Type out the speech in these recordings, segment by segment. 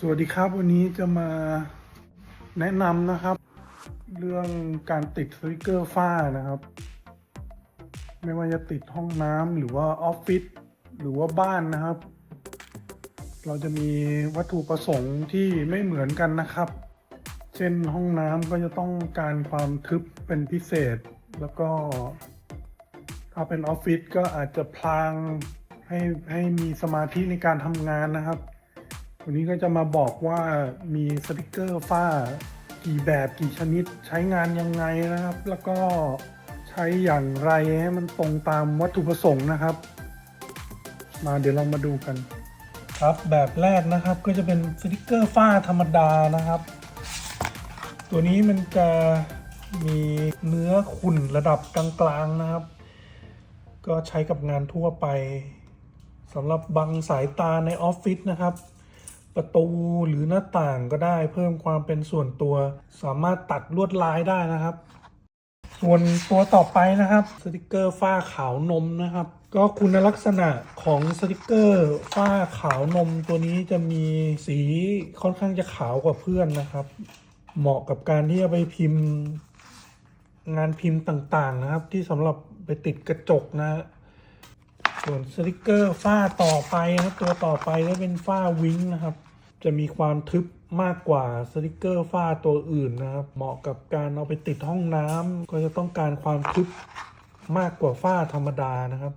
สวัสดีครับวันนี้จะมาแนะนำนะครับ เรื่องการติดสติกเกอร์ฝ้านะครับ ไม่ว่าจะติดห้องน้ำหรือว่าออฟฟิศหรือว่าบ้านนะครับ เราจะมีวัตถุประสงค์ที่ไม่เหมือนกันนะครับ เช่นห้องน้ำก็จะต้องการความทึบเป็นพิเศษ แล้วก็ ถ้าเป็นออฟฟิศก็อาจจะพลางให้ให้มีสมาธิในการทำงานนะครับ วันนี้ก็จะมาบอกว่ามีสติกเกอร์ฝ้ากี่แบบกี่ชนิดใช้งานยังไงนะครับ แล้วก็ใช้อย่างไรให้มันตรงตามวัตถุประสงค์นะครับ มาเดี๋ยวเรามาดูกัน ครับแบบแรกนะครับก็จะเป็นสติกเกอร์ฝ้าธรรมดานะครับ ตัวนี้มันจะมีเนื้อขุ่นระดับกลางๆนะครับ ก็ใช้กับงานทั่วไปสำหรับบังสายตาในออฟฟิศนะครับ ประตูหรือหน้าต่างก็ได้เพิ่มความเป็นส่วนตัว สามารถตัดลวดลายได้นะครับ ส่วนตัวต่อไปนะครับ สติกเกอร์ฝ้าขาวนมนะครับ ก็คุณลักษณะของสติกเกอร์ฝ้าขาวนมตัวนี้จะมีสีค่อนข้างจะขาวกว่าเพื่อนนะครับ เหมาะกับการที่จะไปพิมพ์ งานพิมพ์ต่างๆนะครับ ที่สำหรับไปติดกระจกนะส่วนสติกเกอร์ฝ้าต่อไปนะครับตัวต่อไปก็เป็นฝ้าวิงนะครับ จะมีความทึบมากกว่าสติกเกอร์ฝ้าตัวอื่นนะครับ เหมาะกับการเอาไปติดห้องน้ำก็จะต้องการความทึบมากกว่าฝ้าธรรมดานะครับ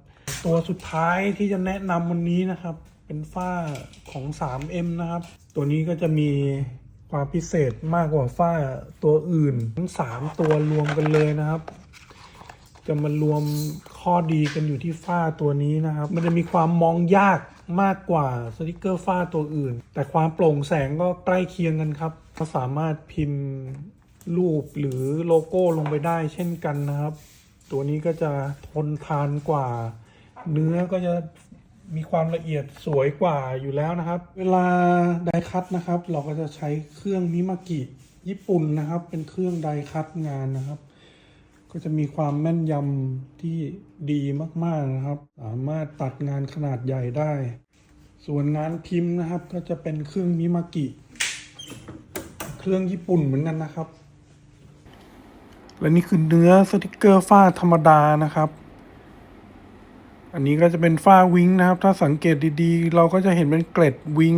ตัวสุดท้ายที่จะแนะนำวันนี้นะครับ เป็นฝ้าของ 3M นะครับ ตัวนี้ก็จะมีความพิเศษมากกว่าฝ้าตัวอื่น ทั้ง 3 ตัวรวมกันเลยนะครับ จะมารวมข้อดีกันอยู่ที่ฝ้าตัวนี้นะครับ มันจะมีความมองยาก มากกว่าสติกเกอร์ฝ้าตัวอื่น แต่ความโปร่งแสงก็ใกล้เคียงกันครับก็สามารถพิมพ์รูปหรือโลโก้ลงไปได้เช่นกันนะครับ ตัวนี้ก็จะทนทานกว่า เนื้อก็จะมีความละเอียดสวยกว่าอยู่แล้วนะครับ เวลาไดคัตนะครับ เราก็จะใช้เครื่องมิมากิญี่ปุ่นนะครับ เป็นเครื่องไดคัตงานนะครับ ก็จะมีความแม่นยำที่ดีมากๆนะครับ สามารถตัดงานขนาดใหญ่ได้ ส่วนงานพิมพ์นะครับ ก็จะเป็นเครื่องมิมากิ เครื่องญี่ปุ่นเหมือนกันนะครับ และนี่คือเนื้อสติกเกอร์ฝ้าธรรมดานะครับ อันนี้ก็จะเป็นฝ้าวิงนะครับ ถ้าสังเกตดีๆ เราก็จะเห็นเป็นเกล็ดวิง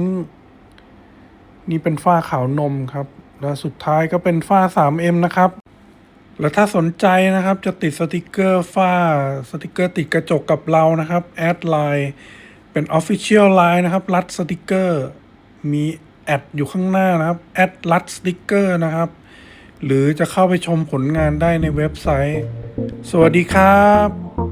นี่เป็นฝ้าขาวนมครับ และสุดท้ายก็เป็นฝ้า 3M นะครับ แล้วถ้าสนใจนะครับจะติดสติกเกอร์ฝ้าสติกเกอร์ติดกระจกกับเรานะครับแอดไลน์เป็น Official Line นะครับ รัดสติกเกอร์มีแอดอยู่ข้างหน้านะครับแอดรัดสติกเกอร์นะครับ หรือจะเข้าไปชมผลงานได้ในเว็บไซต์ สวัสดีครับ